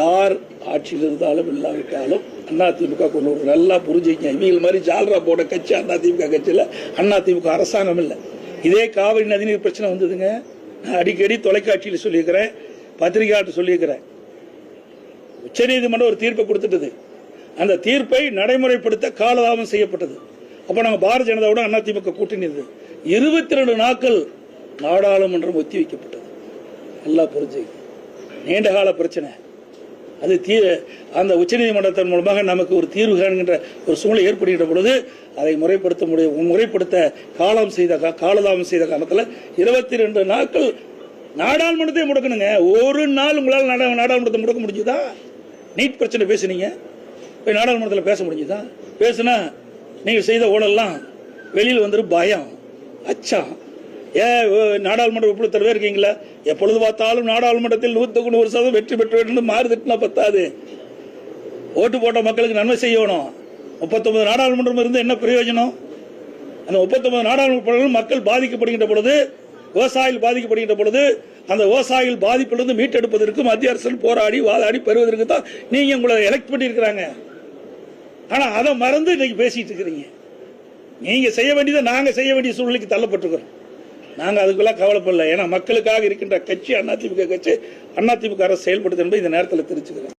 யார் ஆட்சியில் இருந்தாலும் இல்லாவிட்டாலும் அண்ணா திமுக கொண்டு ஒரு நல்லா புரிஞ்சுக்கங்க. இவங்க மாதிரி ஜால்ரா போட கட்சி அண்ணா திமுக கட்சியில் அண்ணா திமுக அரசாங்கம் இல்லை. இதே காவிரி நதிநீர் பிரச்சனை வந்ததுங்க. நான் அடிக்கடி தொலைக்காட்சியில் சொல்லியிருக்கிறேன் பத்திரிகையாட்டு சொல்லியிருக்கிறேன். உச்சநீதிமன்றம் ஒரு தீர்ப்பை கொடுத்துட்டது. அந்த தீர்ப்பை நடைமுறைப்படுத்த காலதாமம் செய்யப்பட்டது. அப்போ நாங்கள் பாரதிய ஜனதாவோட அதிமுக கூட்டணி இருந்தது. இருபத்தி ரெண்டு நாட்கள் நாடாளுமன்றம் ஒத்தி வைக்கப்பட்டது நல்லா புரிஞ்சு நீண்ட கால பிரச்சனை. அது தீ அந்த உச்சநீதிமன்றத்தின் மூலமாக நமக்கு ஒரு தீர்வு காண்கின்ற ஒரு சூழ்நிலை ஏற்படுகின்ற பொழுது அதை முறைப்படுத்த முடியும் முறைப்படுத்த காலம் செய்த காலதாமம் செய்த காலத்தில் இருபத்தி ரெண்டு நாட்கள் நாடாளுமன்றத்தை முடக்கணுங்க. ஒரு நாள் உங்களால் நாடா- நாடாளுமன்றத்தை முடக்க முடிஞ்சுதா? நீட் பிரச்சனை பேசுனீங்க. போய் நாடாளுமன்றத்தில் பேச முடிஞ்சுதா? பேசுனா நீங்கள் செய்த ஊழல்லாம் வெளியில் வந்துடும் பயம். அச்சம் ஏன் ஓ, நாடாளுமன்ற உறுப்பினர் இருக்கீங்களா? எப்பொழுது பார்த்தாலும் நாடாளுமன்றத்தில் நூற்றுக்கு நூறு சதவீதம் வெற்றி பெற்று வேண்டும் மாறு திட்டினா பத்தாது. ஓட்டு போட்ட மக்களுக்கு நன்மை செய்யணும். முப்பத்தொன்பது நாடாளுமன்றம் இருந்து என்ன பிரயோஜனம்? அந்த முப்பத்தொன்பது நாடாளுமன்ற மக்கள் பாதிக்கப்படுகின்ற பொழுது விவசாயிகள் பாதிக்கப்படுகின்ற பொழுது அந்த விவசாயிகள் பாதிப்பிலிருந்து மீட்டெடுப்பதற்கு மத்திய அரசு போராடி வாதாடி பெறுவதற்கு தான் நீங்க உங்களை எலெக்ட் பண்ணியிருக்கிறாங்க. ஆனா அதை மறந்து இன்னைக்கு பேசிட்டு இருக்கிறீங்க. நீங்க செய்ய வேண்டியதை நாங்க செய்ய வேண்டிய சூழ்நிலைக்கு தள்ளப்பட்டிருக்கிறோம். நாங்கள் அதுக்கெல்லாம் கவலைப்படல. ஏன்னா மக்களுக்காக இருக்கின்ற கட்சி அதிமுக கட்சி அதிமுக அரசு செயல்படுது என்பதை இந்த நேரத்தில் தெரிஞ்சுக்கிறேன்.